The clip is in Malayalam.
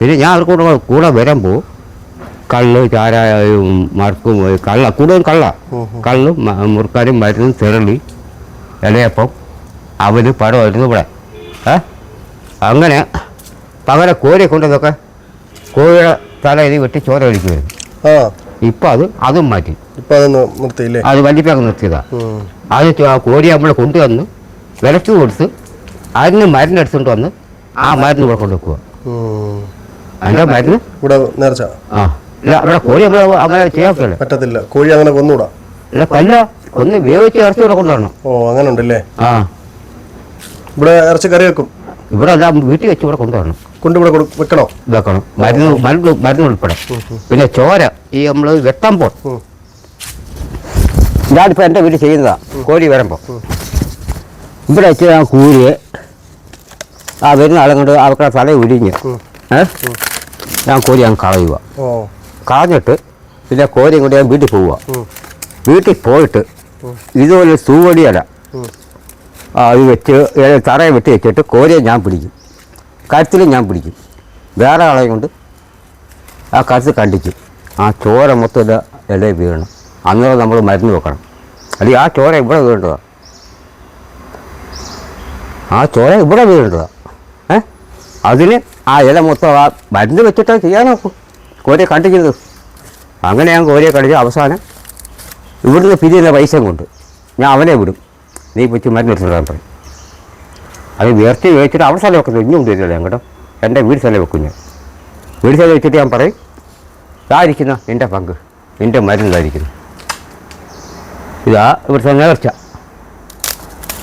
പിന്നെ ഞാൻ അവർക്ക് കൂടെ കൂടെ വരുമ്പോൾ കള്ള് ചാരായും മറക്കും കള്ള കൂടുതൽ കള്ള. കള്ളും മുറുക്കാനും മരുന്നും തിരളി ഇലയപ്പം അവന് പടമായിരുന്നു ഇവിടെ. ഏ? അങ്ങനെ പകരം കോഴിയെ കൊണ്ടതൊക്കെ കോഴിയുടെ തല ഇനി വെട്ടി ചോര കഴിക്കുമായിരുന്നു ഇപ്പം അത് അതും മാറ്റി. ഇപ്പൊ അത് നി- നിർത്തിയില്ലേ? അത് കോഴിയെ ആ കോഴി നമ്മൾ കൊണ്ടുവന്ന് വിലക്ക് കൊടുത്ത് അതിന് മരുന്ന് എടുത്തുകൊണ്ട് വന്ന് ആ മരുന്ന് ഇവിടെ കൊണ്ട് അതിന്റെ മരുന്ന് ഇവിടെ നേർച്ച. ആ. ഇല്ല അവിടെ കോഴി നമ്മൾ അങ്ങനെ ചെയ്യാൻ പറ്റില്ല പറ്റത്തില്ല. കോഴി അങ്ങനെ കൊന്നുകൂടാ ഇല്ല കല്ല ഒന്ന് വേവിച്ച് ഇറച്ചി ഇവിടെ കൊണ്ടുവരണം. ഓ അങ്ങനെ ഉണ്ടല്ലേ ആ. ഇവിടെ ഇറച്ചി കറി വെക്കും. ഇവിടെ എല്ലാം വീട്ടിൽ വെച്ച് ഇവിടെ കൊണ്ടുവരണം. കൊണ്ടിവിടെ വെക്കണോ? വെക്കണം. മരുന്ന് മരുന്ന് മരുന്ന് ഉൾപ്പെടെ. പിന്നെ ചോര ഈ നമ്മൾ വെട്ടുമ്പോൾ ഉം. ഞാനിപ്പോൾ എന്റെ വീട്ടിൽ ചെയ്യുന്നതാ കോഴി വരുമ്പോൾ ഇവിടെ വെച്ച് ഞാൻ കൂരിയെ ആ വരുന്ന ആളെ കൊണ്ട് അവരുടെ തല ഉരിഞ്ഞ്. ഏ? ഞാൻ കോരി ഞാൻ കളയുക. കളഞ്ഞിട്ട് പിന്നെ കോരി കൊണ്ട് ഞാൻ വീട്ടിൽ പോവുക. വീട്ടിൽ പോയിട്ട് ഇതുപോലെ സൂവടിയല അത് വെച്ച് തറയെ വെട്ടി വെച്ചിട്ട് കോരിയെ ഞാൻ പിടിക്കും. കരുത്തിലും ഞാൻ പിടിക്കും. വേറെ ആളെ കൊണ്ട് ആ കരുത്ത് കണ്ടിക്കും ആ ചോര മൊത്തം ഇല ഇലയിൽ വീഴണം. അന്നേരം നമ്മൾ മരുന്ന് വെക്കണം. അല്ലെങ്കിൽ ആ ചോര ഇവിടെ വീഴേണ്ടതാണ് ആ ചോര ഇവിടെ വീഴേണ്ടതാണ് ഏ? അതിന് ആ ഇല മൊത്തം ആ മരുന്ന് വെച്ചിട്ട് ചെയ്യാൻ നോക്കും കോരിയെ കണ്ടിക്കുന്നത് അങ്ങനെ ഞാൻ കോരിയെ കണ്ടിച്ച് അവസാനം ഇവിടുന്ന് പിരിയുന്ന പൈസ കൊണ്ട് ഞാൻ അവനെ വിടും. നീ വെച്ച് മരുന്ന് എടുത്തിടാൻ പറയും. അത് വേർത്തി വെച്ചിട്ട് അവിടെ സ്ഥലം വെക്കുന്നത് ഇഞ്ഞും കൊണ്ടുവരില്ല ഞാൻ കേട്ടോ. എന്റെ വീട് സ്ഥലം വെക്കും ഞാൻ. വീട് സ്ഥലം വെച്ചിട്ട് ഞാൻ പറയും ഇതായിരിക്കുന്ന എന്റെ പങ്ക്. എന്റെ മരുന്ന് ഇതായിരിക്കുന്നു. ഇതാ ഇവിടുത്തെ നേർച്ച.